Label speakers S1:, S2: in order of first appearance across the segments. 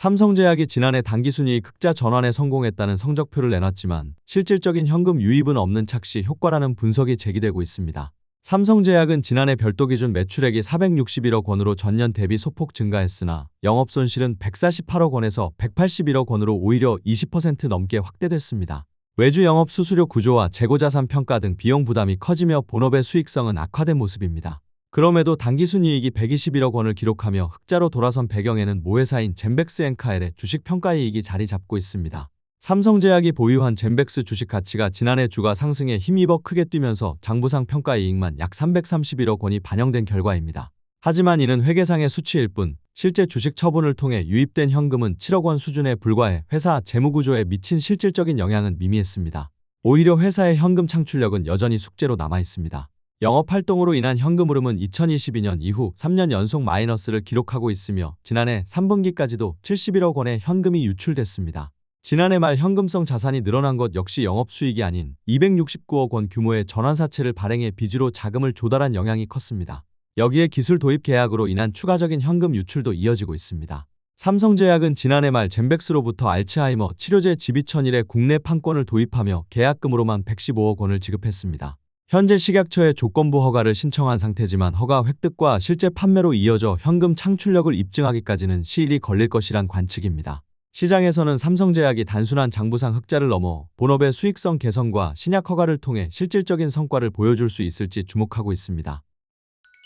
S1: 삼성제약이 지난해 당기순이익 흑자 전환에 성공했다는 성적표를 내놨지만 실질적인 현금 유입은 없는 착시 효과라는 분석이 제기되고 있습니다. 삼성제약은 지난해 별도 기준 매출액이 461억 원으로 전년 대비 소폭 증가했으나 영업 손실은 148억 원에서 181억 원으로 오히려 20% 넘게 확대됐습니다. 외주 영업 수수료 구조와 재고자산 평가 등 비용 부담이 커지며 본업의 수익성은 악화된 모습입니다. 그럼에도 당기순이익이 121억 원을 기록하며 흑자로 돌아선 배경에는 모회사인 젠백스 엔카엘의 주식 평가이익이 자리 잡고 있습니다. 삼성제약이 보유한 젠백스 주식 가치가 지난해 주가 상승에 힘입어 크게 뛰면서 장부상 평가이익만 약 331억 원이 반영된 결과입니다. 하지만 이는 회계상의 수치일 뿐 실제 주식 처분을 통해 유입된 현금은 7억 원 수준에 불과해 회사 재무구조에 미친 실질적인 영향은 미미했습니다. 오히려 회사의 현금 창출력은 여전히 숙제로 남아 있습니다. 영업 활동으로 인한 현금 흐름은 2022년 이후 3년 연속 마이너스를 기록하고 있으며 지난해 3분기까지도 71억 원의 현금이 유출됐습니다. 지난해 말 현금성 자산이 늘어난 것 역시 영업 수익이 아닌 269억 원 규모의 전환사채를 발행해 빚으로 자금을 조달한 영향이 컸습니다. 여기에 기술 도입 계약으로 인한 추가적인 현금 유출도 이어지고 있습니다. 삼성제약은 지난해 말 젠백스로부터 알츠하이머 치료제 지비천일의 국내 판권을 도입하며 계약금으로만 115억 원을 지급했습니다. 현재 식약처에 조건부 허가를 신청한 상태지만 허가 획득과 실제 판매로 이어져 현금 창출력을 입증하기까지는 시일이 걸릴 것이란 관측입니다. 시장에서는 삼성제약이 단순한 장부상 흑자를 넘어 본업의 수익성 개선과 신약 허가를 통해 실질적인 성과를 보여줄 수 있을지 주목하고 있습니다.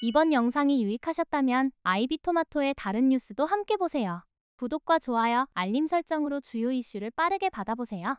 S2: 이번 영상이 유익하셨다면 아이비토마토의 다른 뉴스도 함께 보세요. 구독과 좋아요, 알림 설정으로 주요 이슈를 빠르게 받아보세요.